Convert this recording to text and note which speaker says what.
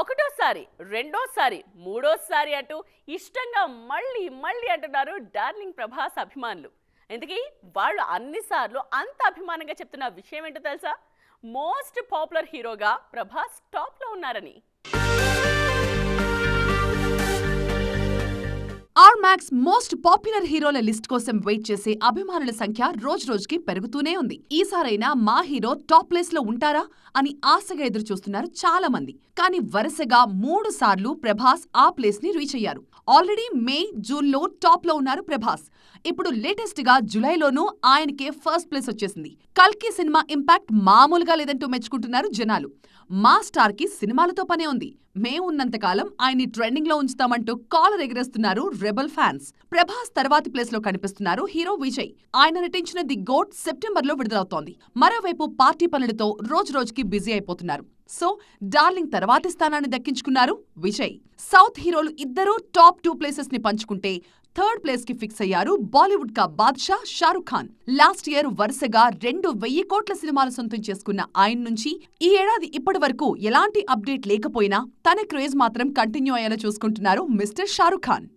Speaker 1: ఒకటోసారి రెండోసారి మూడోసారి అంటూ ఇష్టంగా మళ్ళీ మళ్ళీ అంటున్నారు డార్లింగ్ ప్రభాస్ అభిమానులు. ఇంతకీ వాళ్ళు అన్నిసార్లు అంత అభిమానంగా చెప్తున్న విషయం ఏంటో తెలుసా? మోస్ట్ పాపులర్ హీరోగా ప్రభాస్ టాప్లో ఉన్నారని.
Speaker 2: మ్యాక్స్ మోస్ట్ పాపులర్ హీరోల లిస్ట్ కోసం వెయిట్ చేసే అభిమానుల సంఖ్య రోజు రోజుకి పెరుగుతూనే ఉంది. ఈసారైనా మా హీరో టాప్ ప్లేస్లో ఉంటారా అని ఆశగా ఎదురు చూస్తున్నారు చాలా మంది కానీ వరుసగా మూడు సార్లు ప్రభాస్ ఆ ప్లేస్ని రీచ్ అయ్యారు. ఆల్రెడీ మే జూన్లో టాప్లో ఉన్నారు ప్రభాస్. ఇప్పుడు లేటెస్ట్గా ఆయనకే ఫస్ట్ ప్లేస్ వచ్చేసింది. కల్కి సినిమా ఇంపాక్ట్ మామూలుగా లేదంటూ మెచ్చుకుంటున్నారు జనాలు. మా స్టార్కి సినిమాలతో పనే ఉంది. మే ఉన్నంతకాలం ఆయన్ని ట్రెండింగ్లో ఉంచుతామంటూ కాలర్ ఎగరేస్తున్నారు రెబల్ ఫ్యాన్స్. ప్రభాస్ తర్వాతి ప్లేస్లో కనిపిస్తున్నారు హీరో విజయ్. ఆయన నటించిన ది గోట్ సెప్టెంబర్లో విడుదలవుతోంది. మరోవైపు పార్టీ పనులతో రోజు రోజుకి బిజీ అయిపోతున్నారు. సో డార్లింగ్ తర్వాతి స్థానాన్ని దక్కించుకున్నారు విజయ్. సౌత్ హీరోలు ఇద్దరూ టాప్ టూ ప్లేసెస్ని పంచుకుంటే థర్డ్ ప్లేస్కి ఫిక్స్ అయ్యారు బాలీవుడ్ కా బాద్షా షారుఖ్ ఖాన్. లాస్ట్ ఇయర్ వరుసగా రెండు వెయ్యి కోట్ల సినిమాలు సొంతం చేసుకున్న ఆయన నుంచి ఈ ఏడాది ఇప్పటి వరకు ఎలాంటి అప్డేట్ లేకపోయినా తన క్రేజ్ మాత్రం కంటిన్యూ అయ్యేలా చూసుకుంటున్నారు మిస్టర్ షారుఖ్ ఖాన్.